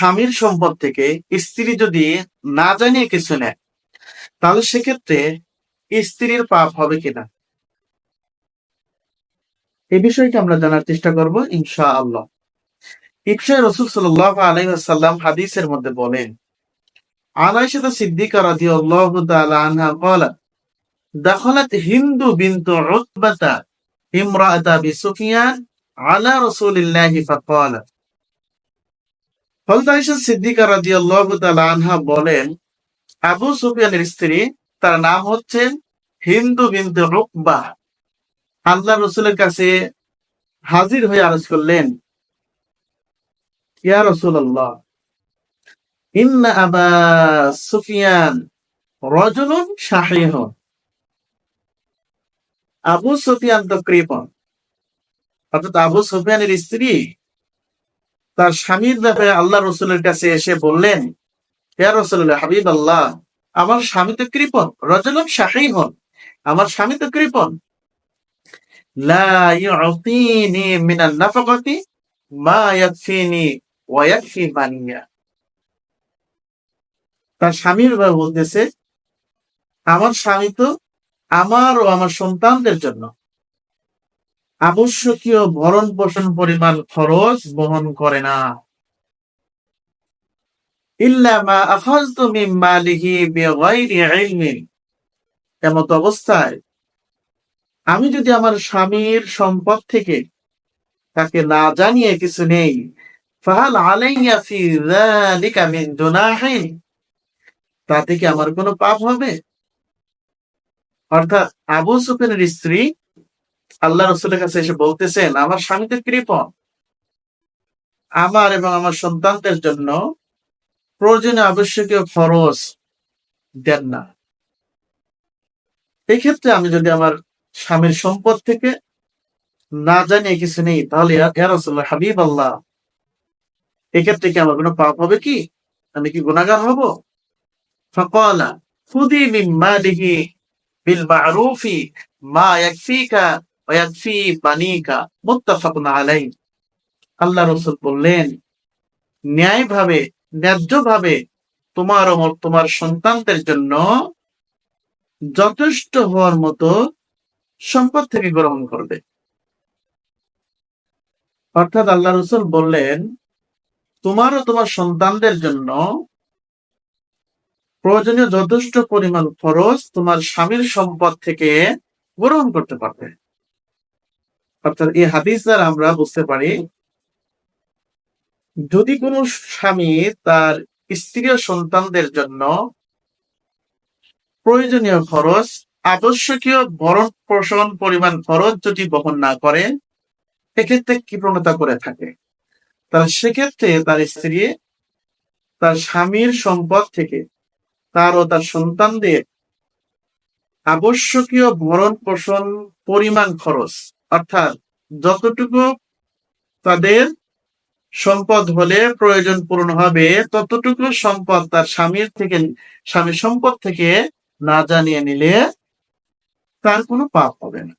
স্বামীর সম্পদ থেকে স্ত্রী যদি না জানিয়ে কিছু নেয়, তাহলে সেক্ষেত্রে স্ত্রীর পাপ হবে কিনা? এই বিষয়টি আমরা জানার চেষ্টা করব ইনশা আল্লাহ ইফশাই রসুল সাল্লাহ আলাইসাল্লাম হাদিসের মধ্যে বলেন আনাইশাদা সিদ্দিকা রাধি আনহা কলা দখলত হিন্দু বিন্তু উতবাতা ইমরাতা বি আলা রাসূলিল্লাহি ফাকালা হলদাইশা সিদ্দিকা আনহা বলেন, আবু সুফিয়ানের স্ত্রী, তার নাম হচ্ছে হিন্দু বিন্দু রুকবা আল্লাহ রসুলের কাছে হাজির হয়ে আরজ করলেন, ইয়া রসুল্লাহ ইন্না আবা সুফিয়ান রজনুন আবু সুফিয়ান তো কৃপন অর্থাৎ আবু সুফিয়ানের স্ত্রী তার স্বামীর ব্যাপারে আল্লাহ রসুলের কাছে এসে বললেন ইয়া রাসূলুল্লাহ হাবিব আল্লাহ আমার স্বামী তো কৃপন কৃপণ রজুলুন হন আমার স্বামী তো বানিয়া তার স্বামীর বলতেছে, আমার স্বামী তো আমার ও আমার সন্তানদের জন্য। আবশ্যকীয় ভরণ পোষণ পরিমাণ খরচ বহন করে না। এমত অবস্থায় আমি যদি আমার স্বামীর সম্পদ থেকে তাকে না জানিয়ে কিছু নেই, ফাহাল আলাইয়া তাতে কি আমার কোনো পাপ হবে? অর্থাৎ আবু সুফিয়ানের স্ত্রী আল্লাহ রসুলের কাছে এসে বলতেছেন, আমার স্বামী তো কৃপণ। আমার এবং আমার সন্তানদের জন্য প্রয়োজনীয় আবশ্যকীয় খরচ দেন না। এই ক্ষেত্রে আমি যদি আমার স্বামীর সম্পদ থেকে না জানিয়ে কিছু নেই, তাহলে হাবিব আল্লাহ, এক্ষেত্রে কি আমার কোনো পাপ হবে কি? আমি কি গুণাগার হব? ফকালা, খুদি মিন মালিহি বিল মারুফি মা ইয়াকফিকা আল্লাহ রাসূল বললেন, ন্যায়ভাবে, ন্যায্যভাবে তোমার তোমার সন্তানদের জন্য যথেষ্ট হওয়ার মতো সম্পদ থেকে গ্রহণ করবে। অর্থাৎ আল্লাহ রসুল বললেন, তোমার ও তোমার সন্তানদের জন্য প্রয়োজনীয় যথেষ্ট পরিমাণ খরচ তোমার স্বামীর সম্পদ থেকে গ্রহণ করতে পারবে। অর্থাৎ এই হাদিস দ্বারা আমরা বুঝতে পারি, যদি কোনো স্বামী তার স্ত্রী সন্তানদের জন্য প্রয়োজনীয় খরচ, আবশ্যকীয় ভরণ পোষণ পরিমাণ খরচ যদি বহন না করে, এক্ষেত্রে কি প্রণতা করে থাকে? তাহলে সেক্ষেত্রে তার স্ত্রী তার স্বামীর সম্পদ থেকে তার ও তার সন্তানদের আবশ্যকীয় ভরণ পোষণ পরিমাণ খরচ অর্থাৎ যতটুকু তাদের সম্পদ হলে প্রয়োজন পূরণ হবে, ততটুকু সম্পদ তার স্বামীর থেকে, স্বামীর সম্পদ থেকে না জানিয়ে নিলে তার কোনো পাপ হবে না।